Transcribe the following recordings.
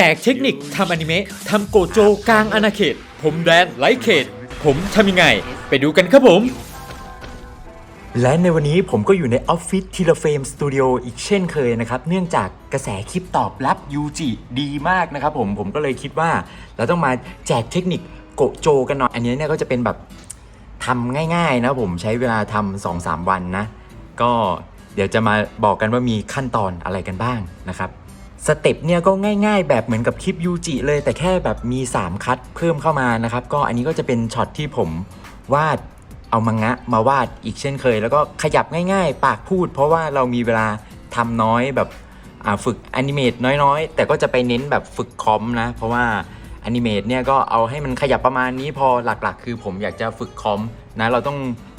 แจกเทคนิคทำอนิเมะทำโกโจกลางอาณาเขต ผมแดนไลท์เขต ผมทำยังไง ไปดูกันครับผม และในวันนี้ผมก็อยู่ในออฟฟิศทีละเฟรมสตูดิโออีกเช่นเคยนะครับ เนื่องจากกระแสคลิปตอบรับยูจิดีมากนะครับผมผมก็เลยคิดว่า เราต้องมาแจกเทคนิคโกโจกันหน่อย อันนี้เนี่ยก็จะเป็นแบบทำง่ายๆนะผมใช้เวลาทำสองสามวันนะ ก็เดี๋ยวจะมาบอกกันว่ามีขั้นตอนอะไรกันบ้างนะครับ สเต็ปเนี่ยก็ง่ายๆ แบบเหมือนกับคลิปยูจิเลยแต่แค่แบบมี 3 คัดเพิ่มเข้ามานะครับ ก็อันนี้ก็จะเป็นช็อตที่ผมวาดเอามังงะมาวาดอีกเช่นเคย แล้วก็ขยับง่าย ๆ ปากพูด เพราะว่าเรามีเวลาทำน้อยแบบฝึกแอนิเมตน้อยๆ แต่ก็จะไปเน้นแบบฝึกคอมนะ เพราะว่าแอนิเมตเนี่ยก็เอาให้มันขยับประมาณนี้พอหลักๆ คือผมอยากจะฝึกคอมนะเราต้อง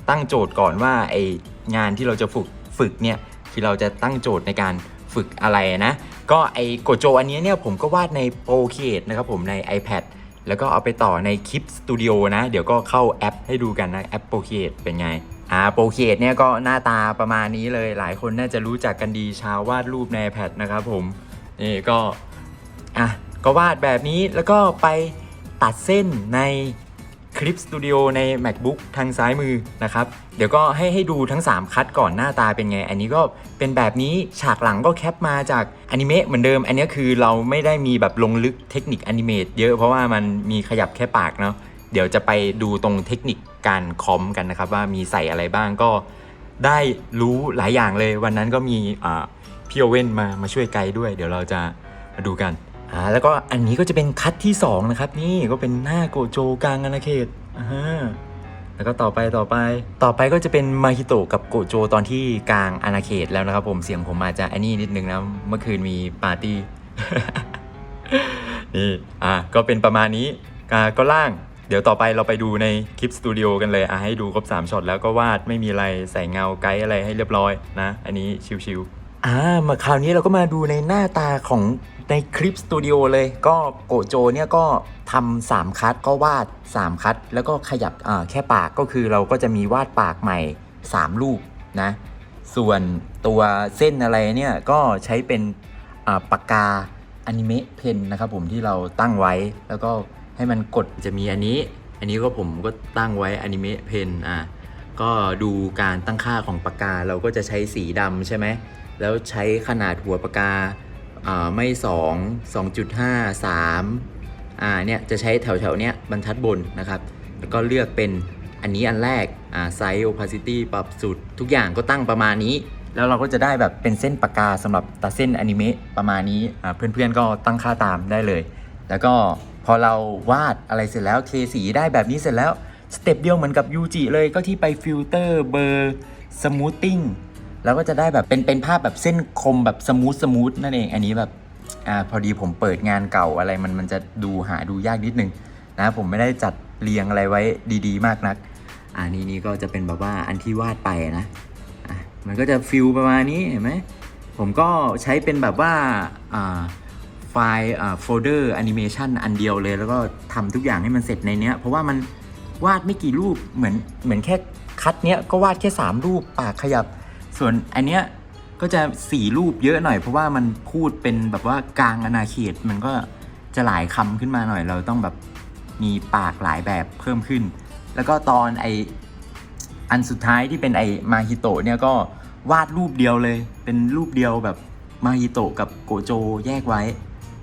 ตั้งโจทย์ก่อนว่าไองานที่เราจะฝึกฝึกเนี่ยคือเราจะตั้งโจทย์ในการฝึกอะไรนะ ก็ไอโกโจอันนี้เนี่ยผมก็วาดใน Procreate นะครับผมใน iPad แล้วก็เอาไปต่อในคลิปสตูดิโอนะ เดี๋ยวก็เข้าแอปให้ดูกันนะ แอป Procreate เป็นไงอ่า Procreate เนี่ยก็หน้าตาประมาณนี้เลยหลายคนน่าจะรู้จักกันดีชาววาดรูปใน iPad นะครับผมนี่ก็อะก็วาดแบบนี้แล้วก็ไปตัดเส้นใน คลิปสตูดิโอใน MacBook ทางซ้ายมือนะครับ เดี๋ยวก็ให้ให้ดูทั้ง 3 คัดก่อนหน้าตาเป็นไง อันนี้ก็เป็นแบบนี้ฉากหลังก็แคปมาจากอนิเมะเหมือนเดิม อันนี้คือเราไม่ได้มีแบบลงลึกเทคนิคอนิเมตเยอะเพราะว่ามันมีขยับแค่ปากเนาะเดี๋ยวจะไปดูตรงเทคนิคการคอมกันนะครับ ว่ามีใส่อะไรบ้างก็ได้รู้หลายอย่างเลย วันนั้นก็มีพี่โอเว่นมามาช่วยไกด์ด้วย เดี๋ยวเราจะมาดูกัน อ่าแล้วก็อันนี้ก็จะเป็นคัดที่ 2 นะครับ นี่ก็เป็นหน้าโกโจกลางอาณาเขตอ่าฮะแล้วก็ต่อไปต่อไปต่อไปก็จะเป็นมาฮิโตะกับโกโจตอนที่กลางอาณาเขตแล้วนะครับ ผมเสียงผมอาจจะอันนี้นิดนึงนะเมื่อคืนมีปาร์ตี้นี่อะก็เป็นประมาณนี้ก็ล่าง เดี๋ยวต่อไปเราไปดูในคลิปสตูดิโอกันเลยอะให้ดูครบ3ช็อตแล้วก็วาดไม่มีอะไรใส่เงาไกด์อะไรให้เรียบร้อยนะ อันนี้ชิวๆอ่ามาคราวนี้เราก็มาดูในหน้าตาของ ในคลิปสตูดิโอเลยก็โกโจเนี่ยก็ทำสามคัดก็วาด 3 คัด แล้วก็ขยับอ่าแค่ปากก็คือเราก็จะมีวาดปากใหม่ 3 รูปนะ ส่วนตัวเส้นอะไรเนี่ยก็ใช้เป็นอ่าปากกาอนิเมะเพนนะครับผมที่เราตั้งไว้แล้วก็ให้มันกดจะมีอันนี้ อันนี้ก็ผมก็ตั้งไว้อนิเมะเพนอะก็ดูการตั้งค่าของปากกาเราก็จะใช้สีดำใช่ไหมแล้วใช้ขนาดหัวปากกา อ่าไม่2 2.5 3อ่าเนี่ยจะใช้แถวแถวๆเนี้ยบรรทัดบนนะครับ แล้วก็เลือกเป็นอันนี้อันแรกอ่าไซส์ opacity ปรับสุด ทุกอย่างก็ตั้งประมาณนี้ แล้วเราก็จะได้แบบเป็นเส้นปากกาสำหรับตัดเส้นอนิเมะประมาณนี้อ่าเพื่อนๆก็ตั้งค่าตามได้เลย แล้วก็พอเราวาดอะไรเสร็จแล้วเทสีได้แบบนี้เสร็จแล้วสเต็ปเดียวเหมือนกับยูจิเลยก็ที่ไปฟิลเตอร์เบอร์สมูทติ้ง แล้วก็จะได้แบบเป็นเป็นภาพแบบเส้นคมแบบสมูทสมูทนั่นเอง อันนี้แบบอ่าพอดีผมเปิดงานเก่าอะไรมันมันจะดูหาดูยากนิดนึงนะผมไม่ได้จัดเรียงอะไรไว้ดีๆ มากนัก อ่านี่นี่ก็จะเป็นแบบว่าอันที่วาดไปนะอะมันก็จะฟิลประมาณนี้เห็นไหมผมก็ใช้เป็นแบบว่าอ่าไฟล์โฟลเดอร์แอนิเมชันอันเดียวเลย แล้วก็ทำทุกอย่างให้มันเสร็จในเนี้ย เพราะว่ามันวาดไม่กี่รูปเหมือนเหมือนแค่คัดเนี้ยก็วาดแค่ 3 รูปปากขยับ ส่วนอันเนี้ยก็จะ4รูปเยอะหน่อย เพราะว่ามันพูดเป็นแบบว่ากลางอาณาเขตมันก็จะหลายคำขึ้นมาหน่อย เราต้องแบบมีปากหลายแบบเพิ่มขึ้น แล้วก็ตอนไออันสุดท้ายที่เป็นไอมาฮิโตะเนี่ยก็วาดรูปเดียวเลย เป็นรูปเดียวแบบมาฮิโตะกับโกโจแยกไว้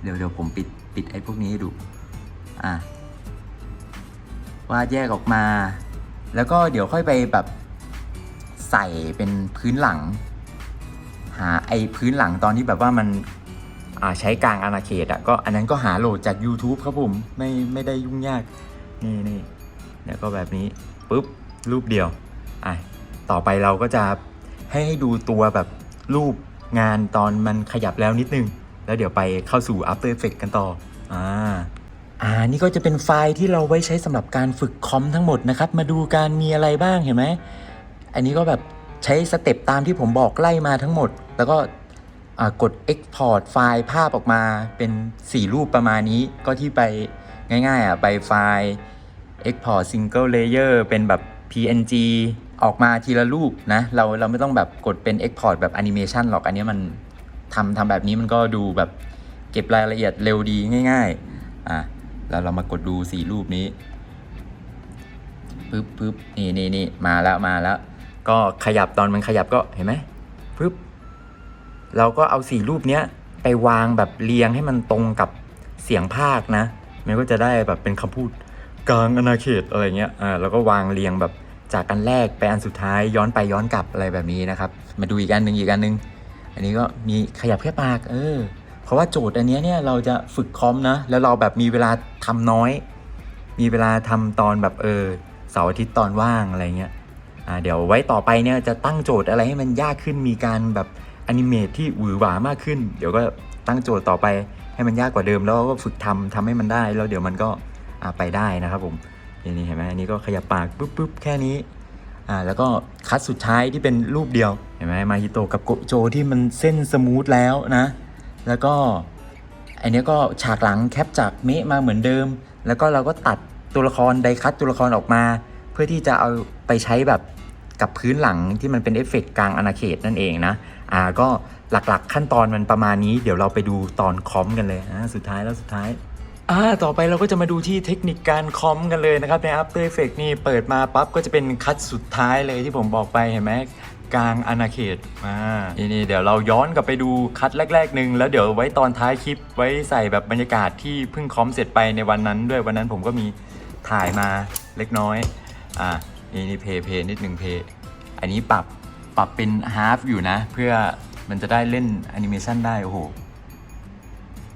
เดี๋ยวเดี๋ยวผมปิดปิดไอพวกนี้ให้ดูอะวาดแยกออกมา แล้วก็เดี๋ยวค่อยไปแบบ ใส่เป็นพื้นหลัง หาไอ้พื้นหลังตอนที่แบบว่ามันใช้กลางอาณาเขตอะก็อันนั้นก็หาโหลดจาก YouTube ครับผมไม่ไม่ได้ยุ่งยาก นี่นี่แล้วก็แบบนี้ปุ๊บรูปเดียวอะต่อไปเราก็จะให้ให้ดูตัวแบบรูปงานตอนมันขยับแล้วนิดนึง แล้วเดี๋ยวไปเข้าสู่ After Effects กันต่ออ่าอ่านี่ก็จะเป็นไฟล์ที่เราไว้ใช้สำหรับการฝึกคอมทั้งหมดนะครับ มาดูการมีอะไรบ้างเห็นไหม อันนี้ก็แบบใช้สเต็ปตามที่ผมบอกไล่มาทั้งหมด แล้วก็กด Export ไฟล์ภาพออกมาเป็น 4 รูปประมาณนี้ ก็ที่ไปง่ายๆอะไปไฟล์ Export Single Layer เป็นแบบ PNG ออกมาทีละรูปนะ เราเราไม่ต้องแบบกดเป็น Export แบบ Animation หรอก อันนี้มันทำทำแบบนี้มันก็ดูแบบเก็บรายละเอียดเร็วดีง่าย ๆ อะแล้วเรามากดดูสี่รูปนี้ปึ๊บปึ๊บนี่นี่นี่มาแล้วมาแล้ว ก็ขยับตอนมันขยับก็เห็นไหมปึ๊บเราก็เอาสี่รูปเนี้ยไปวางแบบเรียงให้มันตรงกับเสียงภาคนะ มันก็จะได้แบบเป็นคำพูดกลางอาณาเขตอะไรเงี้ยอ่าแล้วก็วางเรียงแบบจากอันแรกไปอันสุดท้ายย้อนไปย้อนกลับอะไรแบบนี้นะครับ มาดูอีกอันหนึ่งอีกอันหนึ่งอันนี้ก็มีขยับแค่ปากเออเพราะว่าโจทย์อันเนี้ยเนี่ยเราจะฝึกคอมนะ แล้วเราแบบมีเวลาทำน้อย มีเวลาทำตอนแบบเออเสาร์อาทิตย์ตอนว่างอะไรเงี้ย เดี๋ยวไว้ต่อไปเนี่ยจะตั้งโจทย์อะไรให้มันยากขึ้นมีการแบบอนิเมตที่หวือหวามากขึ้น เดี๋ยวก็ตั้งโจทย์ต่อไปให้มันยากกว่าเดิม แล้วก็ฝึกทำทำให้มันได้ แล้วเดี๋ยวมันก็ไปได้นะครับผมนี่นี่เห็นไหมอันนี้ก็ขยับปากปุ๊บปุ๊บแค่นี้อ่าแล้วก็คัดสุดท้ายที่เป็นรูปเดียวเห็นไหมมาฮิโตะกับโกโจที่มันเส้นสมูทแล้วนะ แล้วก็อันนี้ก็ฉากหลังแคปจากเมะมาเหมือนเดิม แล้วก็เราก็ตัดตัวละครไดคัตตัวละครออกมา เพื่อที่จะเอาไปใช้แบบ กับพื้นหลังที่มันเป็นเอฟเฟกต์กลางอาณาเขตนั่นเองนะอ่าก็หลักๆขั้นตอนมันประมาณนี้ เดี๋ยวเราไปดูตอนคอมกันเลยอ่าสุดท้ายแล้วสุดท้ายอ่าต่อไปเราก็จะมาดูที่เทคนิคการคอมกันเลยนะครับใน After Effects นี่เปิดมาปั๊บก็จะเป็นคัดสุดท้ายเลยที่ผมบอกไปเห็นไหมกลางอาณาเขตอ่านี่นี่เดี๋ยวเราย้อนกลับไปดูคัดแรกๆหนึ่งแล้วเดี๋ยวไว้ตอนท้ายคลิปไว้ใส่แบบบรรยากาศที่เพิ่งคอมเสร็จไปในวันนั้นด้วยวันนั้นผมก็มีถ่ายมาเล็กน้อยอ่า นี่นี่เพย์เพย์นิดหนึ่งเพย์อันนี้ปรับปรับเป็นฮาฟอยู่นะ เพื่อมันจะได้เล่นแอนิเมชันได้ โอ้โห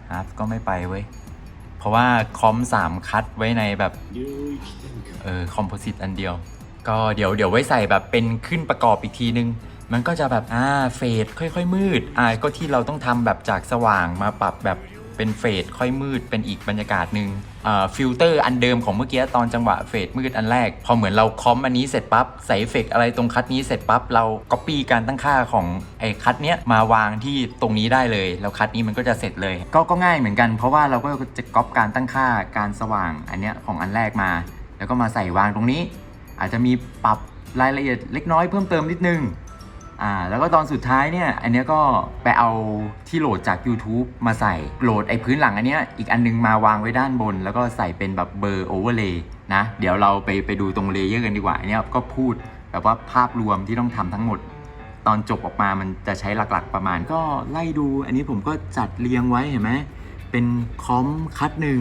ฮาฟก็ไม่ไปเว้ย เพราะว่าคอม3คัดไว้ในแบบเออคอมโพสิตอันเดียว ก็เดี๋ยวเดี๋ยวไว้ใส่แบบเป็นขึ้นประกอบอีกทีนึง มันก็จะแบบอ่าเฟดค่อย ๆ มืดอ่าก็ที่เราต้องทำแบบจากสว่างมาปรับแบบ เป็นเฟดค่อยมืดเป็นอีกบรรยากาศหนึ่งฟิลเตอร์อันเดิมของเมื่อกี้ตอนจังหวะเฟดมืดอันแรก พอเหมือนเราคอมอันนี้เสร็จปั๊บใส่เฟเฟกอะไรตรงคัดนี้เสร็จปั๊บเราก๊อปปี้การตั้งค่าของไอ้คัดเนี้ยมาวางที่ตรงนี้ได้เลย แล้วคัดนี้มันก็จะเสร็จเลย ก็ก็ง่ายเหมือนกันเพราะว่าเราก็จะก๊อปการตั้งค่าการสว่างอันเนี้ยของอันแรกมา แล้วก็มาใส่วางตรงนี้ อาจจะมีปรับรายละเอียดเล็กน้อยเพิ่มเติมนิดนึง อ่าแล้วก็ตอนสุดท้ายเนี่ยอันเนี้ยก็ไปเอาที่โหลดจาก YouTube มาใส่โหลดไอ้พื้นหลังอันเนี้ยอีกอันนึงมาวางไว้ด้านบน แล้วก็ใส่เป็นแบบเบอร์โอเวอร์เลย์นะเดี๋ยวเราไปไปดูตรงเลเยอร์กันดีกว่าอันเนี้ยก็พูดแบบว่าภาพรวมที่ต้องทำทั้งหมด ตอนจบออกมามันจะใช้หลักๆประมาณก็ไล่ดู อันนี้ผมก็จัดเรียงไว้เห็นไหมเป็นคอมคัดหนึ่ง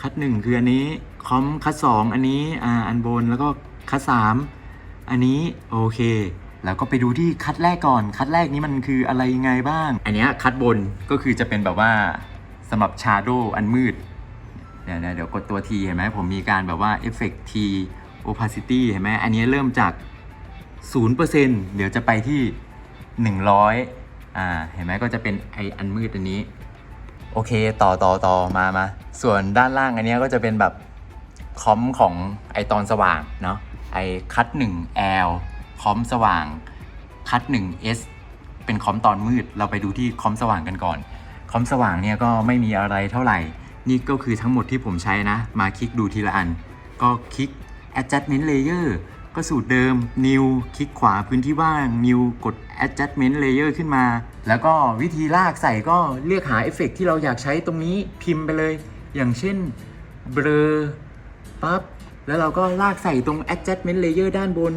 คัดหนึ่งคืออันนี้คอมคัดสองอันนี้อ่าอันบนแล้วก็คัดสามอันนี้โอเค แล้วก็ไปดูที่คัดแรกก่อน คัดแรกนี้มันคืออะไรยังไงบ้าง อันนี้คัดบนก็คือจะเป็นแบบว่าสำหรับชาโดอันมืด เดี๋ยวเดี๋ยวกดตัว T เห็นไหมผมมีการแบบว่าเอฟเฟกต์ T opacity เห็นไหมอันนี้เริ่มจาก 0%เดี๋ยวจะไปที่ 100อ่าเห็นไหมก็จะเป็นไออันมืดอันนี้ โอเคต่อต่อต่อมามา ส่วนด้านล่างอันนี้ก็จะเป็นแบบคอมของไอตอนสว่างเนาะไอคัด 1 L คอมสว่างคัด 1 S เป็นคอมตอนมืด เราไปดูที่คอมสว่างกันก่อน คอมสว่างเนี่ยก็ไม่มีอะไรเท่าไหร่ นี่ก็คือทั้งหมดที่ผมใช้นะ มาคลิกดูทีละอัน ก็คลิก adjustment layer ก็สูตรเดิม new คลิกขวาพื้นที่ว่าง new กด adjustment layer ขึ้นมา แล้วก็วิธีลากใส่ก็เลือกหาเอฟเฟกต์ที่เราอยากใช้ตรงนี้พิมพ์ไปเลย อย่างเช่น blur ปั๊บแล้วเราก็ลากใส่ตรง adjustment layer ด้านบน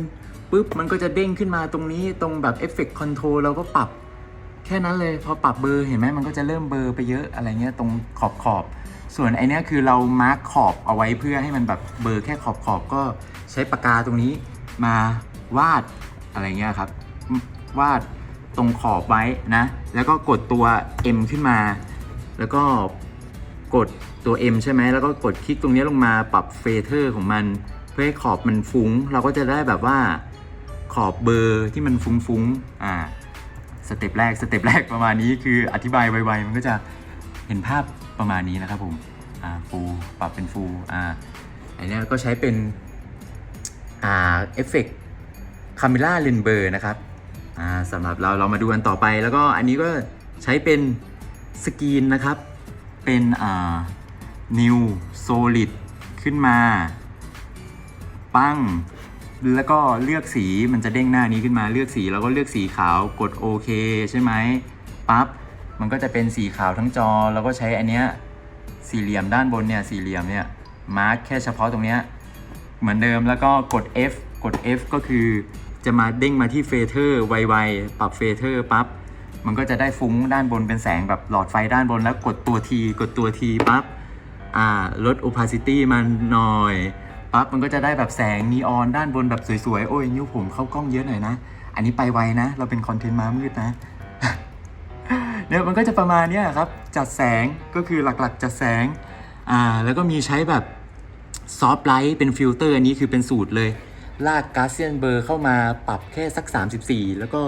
ปุ๊บมันก็จะเด้งขึ้นมาตรงนี้ตรงแบบ effect control เราก็ปรับแค่นั้นเลยพอปรับเบอร์เห็นไหมมันก็จะเริ่มเบอร์ไปเยอะอะไรเงี้ยตรงขอบขอบ ส่วนไอเนี้ยคือเรามาร์คขอบเอาไว้เพื่อให้มันแบบเบอร์แค่ขอบขอบก็ใช้ปากกาตรงนี้มาวาดอะไรเงี้ยครับ วาดตรงขอบไว้นะ แล้วก็กดตัว M ขึ้นมา แล้วก็กดตัว M ใช่ไหมแล้วก็กดคลิกตรงนี้ลงมาปรับเฟเธอร์ของมัน เพื่อให้ขอบมันฟุง้ง เราก็จะได้แบบว่า ขอบเบอร์ที่มันฟุ้งๆอ่าสเต็ปแรกสเต็ปแรกประมาณนี้คืออธิบายไวๆมันก็จะเห็นภาพประมาณนี้นะครับผมอ่าฟูปรับเป็นฟูอ่าอันนี้ก็ใช้เป็นอ่าเอฟเฟกต์คาเมล่าเลนเบอร์นะครับอ่าสำหรับเราเรามาดูกันต่อไป แล้วก็อันนี้ก็ใช้เป็นสกรีนนะครับ เป็นอ่า new solid ขึ้นมา ปั้ง แล้วก็เลือกสีมันจะเด้งหน้านี้ขึ้นมาเลือกสีแล้วก็เลือกสีขาวกดโอเคใช่ไหมปั๊บมันก็จะเป็นสีขาวทั้งจอ แล้วก็ใช้อันเนี้ยสี่เหลี่ยมด้านบนเนี่ยสี่เหลี่ยมเนี่ยมาร์กแค่เฉพาะตรงเนี้ยเหมือนเดิมแล้วก็กด F กด F ก็คือจะมาเด้งมาที่เฟเธอร์ไวๆปรับเฟเธอร์ปั๊บมันก็จะได้ฟุ้งด้านบนเป็นแสงแบบหลอดไฟด้านบนแล้วกดตัว T กดตัว T ปั๊บอ่าลด opacity มันหน่อย ปั๊บมันก็จะได้แบบแสงนีออนด้านบนแบบสวยๆ โอ้ยนิ้วผมเข้ากล้องเยอะหน่อยนะ อันนี้ไปไวนะ เราเป็นคอนเทนต์ม้ามืดนะเนี่ยมันก็จะประมาณนี้ครับ จัดแสงก็คือหลักๆ จัดแสงอ่าแล้วก็มีใช้แบบซอฟต์ไลท์เป็นฟิลเตอร์อันนี้คือเป็นสูตรเลย ลากกาเซียนเบอร์เข้ามาปรับแค่สัก 34 แล้วก็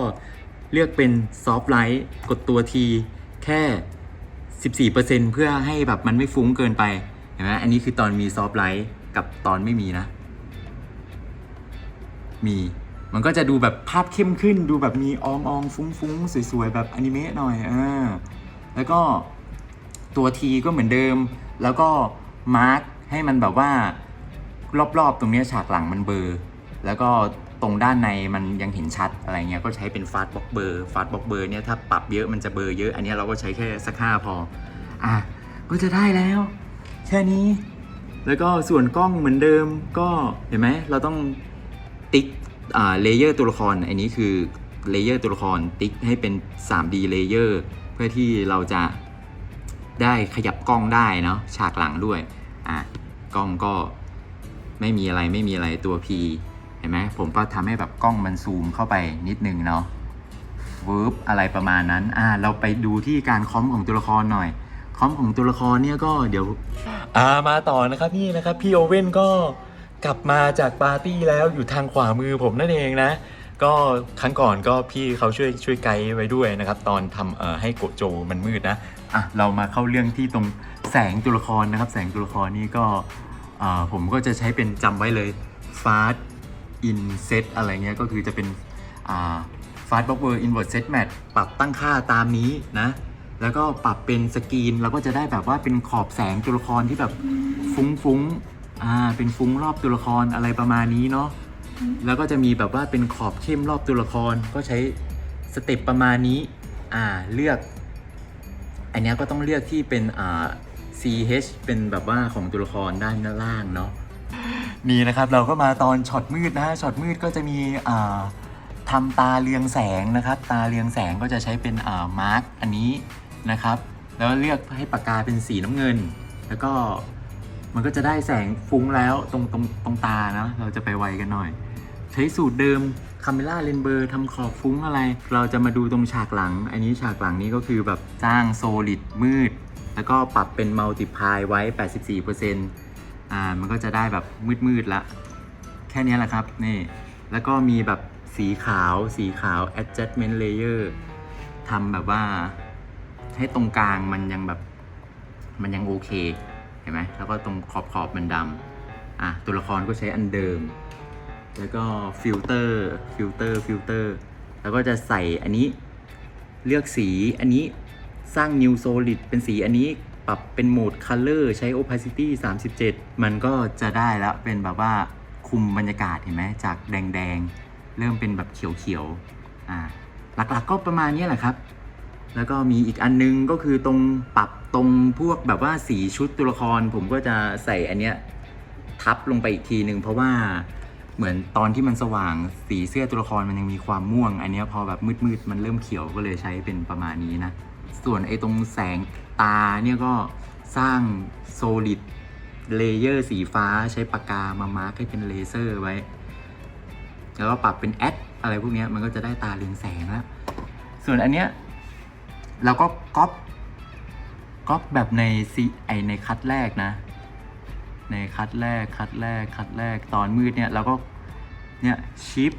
เลือกเป็นซอฟต์ไลท์กดตัวทีแค่ 14%เพื่อให้แบบมันไม่ฟุ้งเกินไปเห็นไหมอันนี้คือตอนมีซอฟต์ไลท์ กับตอนไม่มีนะ มี มันก็จะดูแบบภาพเข้มขึ้น ดูแบบมีอองอองๆฟุ้งสวยๆ แบบอนิเมะหน่อยอ่าแล้วก็ตัวทีก็เหมือนเดิม แล้วก็มาร์กให้มันแบบว่ารอบๆ ตรงนี้ฉากหลังมันเบอร์แล้วก็ตรงด้านในมันยังเห็นชัดอะไรเงี้ยก็ใช้เป็นฟาสต์บ็อกเบอร์ฟาสต์บ็อกเบอร์เนี่ยถ้าปรับเยอะมันจะเบอร์เยอะ อันนี้เราก็ใช้แค่สักห้าพอ อะก็จะได้แล้ว แค่นี้ แล้วก็ส่วนกล้องเหมือนเดิมก็เห็นไหมเราต้องติ๊กอ่าเลเยอร์ตัวละคร อันนี้คือเลเยอร์ตัวละครติ๊กให้เป็น 3D เลเยอร์เพื่อที่เราจะได้ขยับกล้องได้เนาะฉากหลังด้วยอะกล้องก็ไม่มีอะไรไม่มีอะไรตัว P เห็นไหมผมก็ทำให้แบบกล้องมันซูมเข้าไปนิดนึงเนาะวืบอะไรประมาณนั้นอ่าเราไปดูที่การคอมของตัวละครหน่อย คอมของตัวละครเนี่ยก็เดี๋ยวอ่ามาต่อนะครับพี่นะครับพี่โอเว่นก็กลับมาจากปาร์ตี้แล้วอยู่ทางขวามือผมนั่นเองนะ ก็ครั้งก่อนก็พี่เขาช่วยช่วยไกด์ไว้ด้วยนะครับ ตอนทำเอ่อให้โกโจมันมืดนะอะเรามาเข้าเรื่องที่ตรงแสงตัวละครนะครับ แสงตัวละครนี่ก็อ่าผมก็จะใช้เป็นจำไว้เลย fast in set อะไรเงี้ยก็คือจะเป็นอ่า fast buffer invert set match ปรับตั้งค่าตามนี้นะ แล้วก็ปรับเป็นสกรีนเราก็จะได้แบบว่าเป็นขอบแสงตัวละครที่แบบฟุ้งๆอ่าเป็นฟุ้งรอบตัวละครอะไรประมาณนี้เนาะแล้วก็จะมีแบบว่าเป็นขอบเข้มรอบตัวละครก็ใช้สเต็ปประมาณนี้อ่าเลือก อันนี้ก็ต้องเลือกที่เป็นอ่า CH เป็นแบบว่าของตัวละครด้านล่างเนาะนี่นะครับเราก็มาตอนช็อตมืดนะฮะช็อตมืดก็จะมีอ่าทำตาเรืองแสงนะครับ ตาเรืองแสงก็จะใช้เป็นอ่ามาร์กอันนี้ นะครับ แล้วเลือกให้ปากกาเป็นสีน้ำเงิน แล้วก็มันก็จะได้แสงฟุ้งแล้วตรงตรงตรงตานะเราจะไปไวกันหน่อย ใช้สูตรเดิมคาเมล่าเลนเบอร์ทำขอบฟุ้งอะไร เราจะมาดูตรงฉากหลัง อันนี้ฉากหลังนี้ก็คือแบบจ้างโซลิดมืด แล้วก็ปรับเป็นมัลติพายไว้ 84%อ่ามันก็จะได้แบบมืดๆละแค่นี้แหละครับนี่แล้วก็มีแบบสีขาวสีขาว adjustment layer ทำแบบว่า ให้ตรงกลางมันยังแบบ มันยังโอเค เห็นไหมแล้วก็ตรงขอบขอบมันดำอะตัวละครก็ใช้อันเดิม แล้วก็ฟิลเตอร์ฟิลเตอร์ฟิลเตอร์แล้วก็จะใส่อันนี้เลือกสีอันนี้สร้าง New Solid เป็นสีอันนี้ปรับเป็นโหมด Color ใช้ Opacity 37 มันก็จะได้แล้วเป็นแบบว่าคุมบรรยากาศเห็นไหมจากแดง ๆ เริ่มเป็นแบบเขียว ๆ อ่าหลักๆก็ประมาณนี้แหละครับ แล้วก็มีอีกอันนึงก็คือตรงปรับตรงพวกแบบว่าสีชุดตัวละคร ผมก็จะใส่อันเนี้ยทับลงไปอีกทีหนึ่งเพราะว่าเหมือนตอนที่มันสว่างสีเสื้อตัวละครมันยังมีความม่วง อันเนี้ยพอแบบมืดๆมันเริ่มเขียวก็เลยใช้เป็นประมาณนี้นะ ส่วนไอ้ตรงแสงตาเนี่ยก็สร้างโซลิดเลเยอร์สีฟ้าใช้ปากกามามาร์กให้เป็นเลเซอร์ไว้ แล้วก็ปรับเป็นแอดอะไรพวกเนี้ยมันก็จะได้ตาเรืองแสงแล้ว ส่วนอันเนี้ย เราก็ก๊อปก๊อปแบบในซีไอในคัดแรกนะ ในคัดแรกคัดแรกคัดแรกตอนมืดเนี่ยเราก็เนี่ยชิป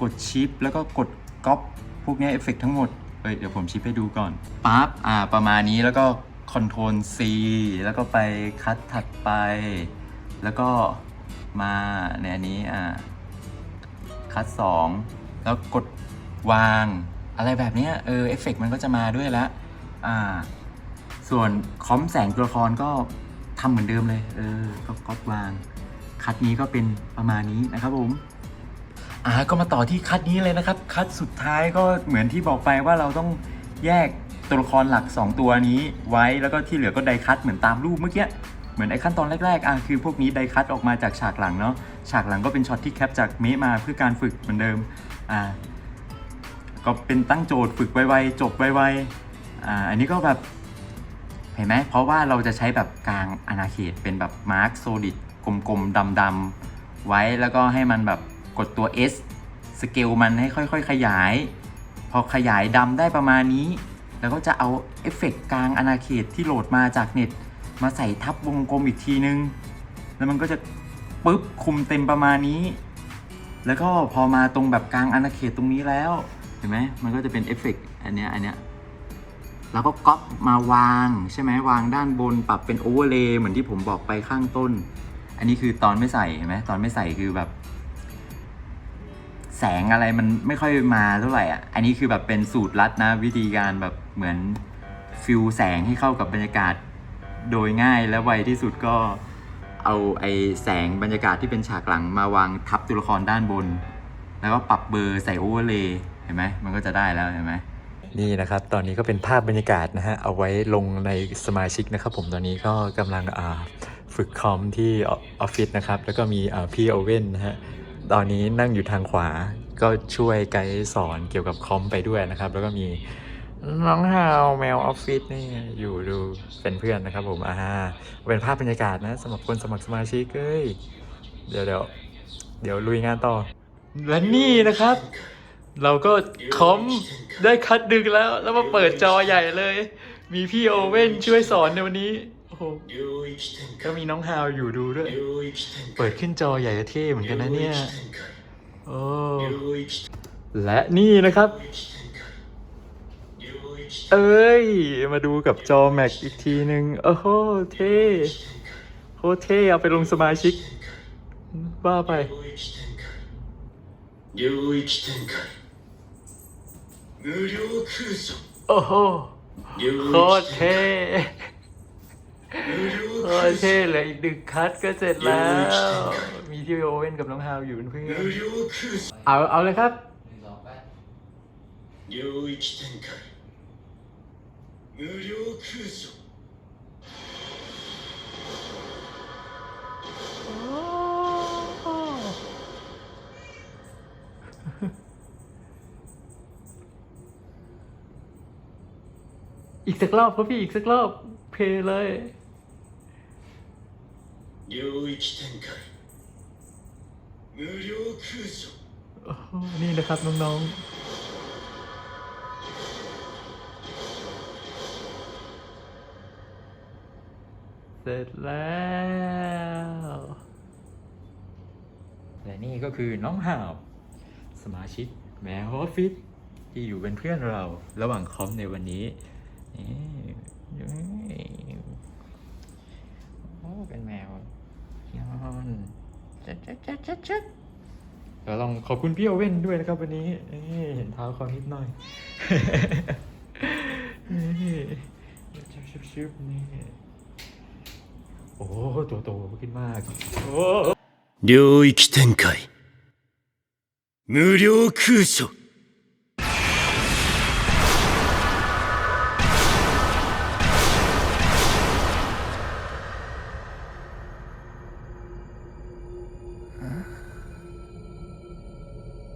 กดชิปแล้วก็กดก๊อปพวกนี้เอฟเฟกทั้งหมดเอ้ยเดี๋ยวผมชิปให้ดูก่อนปั๊บอ่าประมาณนี้แล้วก็คอนโทรล C แล้วก็ไปคัดถัดไป แล้วก็มาในอันนี้อ่าคัด 2 แล้วกดวาง อะไรแบบนี้เออเอฟเฟกมันก็จะมาด้วยละอ่า ส่วนคอมแสงตัวละครก็ทำเหมือนเดิมเลย เออ ก็ก๊อปวาง คัดนี้ก็เป็นประมาณนี้นะครับผมอ่าก็มาต่อที่คัดนี้เลยนะครับ คัดสุดท้ายก็เหมือนที่บอกไปว่าเราต้องแยกตัวละครหลัก 2 ตัวนี้ไว้แล้วก็ที่เหลือก็ไดคัตเหมือนตามรูปเมื่อกี้เหมือนไอ้ขั้นตอนแรกๆอะคือพวกนี้ไดคัตออกมาจากฉากหลังเนาะฉากหลังก็เป็นช็อตที่แคปจากเมมาเพื่อการฝึกเหมือนเดิมอ่า ก็เป็นตั้งโจทย์ฝึกไวๆจบไวๆอ่าอันนี้ก็แบบเห็นไหมเพราะว่าเราจะใช้แบบกลางอาณาเขตเป็นแบบมาร์คโซลิดกลมๆดำๆไว้แล้วก็ให้มันแบบกดตัว S สเกลมันให้ค่อยๆ ขยาย พอขยายดำได้ประมาณนี้ แล้วก็จะเอาเอฟเฟกต์กลางอาณาเขตที่โหลดมาจากเน็ต มาใส่ทับวงกลมอีกทีนึง แล้วมันก็จะปุ๊บคุมเต็มประมาณนี้ แล้วก็พอมาตรงแบบกลางอาณาเขตตรงนี้แล้ว ห็นไหมมันก็จะเป็นเอฟเฟกต์อันเนี้ยอันเนี้ยแล้วก็ก๊อปมาวางใช่ไหมวางด้านบนปรับเป็นโอเวอร์เลย์เหมือนที่ผมบอกไปข้างต้น อันนี้คือตอนไม่ใส่เห็นไหมตอนไม่ใส่คือแบบ แสงอะไรมันไม่ค่อยมาเท่าไหร่อะอันนี้คือแบบเป็นสูตรลัดนะ วิธีการแบบเหมือนฟิลแสงให้เข้ากับบรรยากาศโดยง่ายและไวที่สุดก็เอาไอแสงบรรยากาศที่เป็นฉากหลังมาวางทับตัวละครด้านบน แล้วก็ปรับเบอร์ใส่โอเวอร์เลย์ เห็นไหมมันก็จะได้แล้วเห็นไหมนี่นะครับ ตอนนี้ก็เป็นภาพบรรยากาศนะฮะ เอาไว้ลงในสมาชิกนะครับ ผม ตอนนี้ก็กำลังฝึกคอมที่ออฟฟิศนะครับ แล้วก็มีพี่โอเว่นนะฮะ ตอนนี้นั่งอยู่ทางขวา ก็ช่วยไกด์สอนเกี่ยวกับคอมไปด้วยนะครับ แล้วก็มีน้องฮาวแมวออฟฟิศนี่อยู่ดูเป็นเพื่อนนะครับผมอ่าเป็นภาพบรรยากาศนะสำหรับคนสมัครสมาชิกเอ้ย เดี๋ยวเดี๋ยวเดี๋ยวลุยงานต่อ และนี่นะครับ เราก็คอมได้คัดดึงแล้ว แล้วมาเปิดจอใหญ่เลย มีพี่โอเว่นช่วยสอนในวันนี้โอ้โหก็มีน้องฮาวอยู่ดูด้วย เปิดขึ้นจอใหญ่เท่เหมือนกันนะเนี่ยโอ้และนี่นะครับ เอ้ย มาดูกับจอแม็กอีกทีหนึ่งโอ้โหเท่โคเท่เอาไปลงสมาชิกบ้าไป11展開 无料空想 โอ้โห 领 โคตร 域 เท่ 无料 โค 空 ตรเท่ 想 เลยอีกดึกคัดก็เสร็จแล้ว มีที่โอเว่นกับน้องฮาวอยู่เป็นเพื่อน 无料空想 เอาเอาเลยครับ 领域展开无料空想 อีกสักรอบครับพี่อีกสักรอบ เพลย์เลย 领域展开无料空想 โอ้โหนี่นะครับน้องๆ เสร็จแล้ว และนี่ก็คือน้องห่าว สมาชิกแมวออฟฟิศที่อยู่เป็นเพื่อนเรา ระหว่างคอมในวันนี้นี่นี่ โอ้เป็นแมวยอนจัดจัดจัดจัดจัด เดี๋ยวลองขอบคุณพี่โอเว่นด้วยนะครับวันนี้นี่เห็นเท้าเขานิดหน่อย นี่ชิบชิบๆนี่โอ้ตัวโตขึ้นมากโอ้ 领域展开无料空所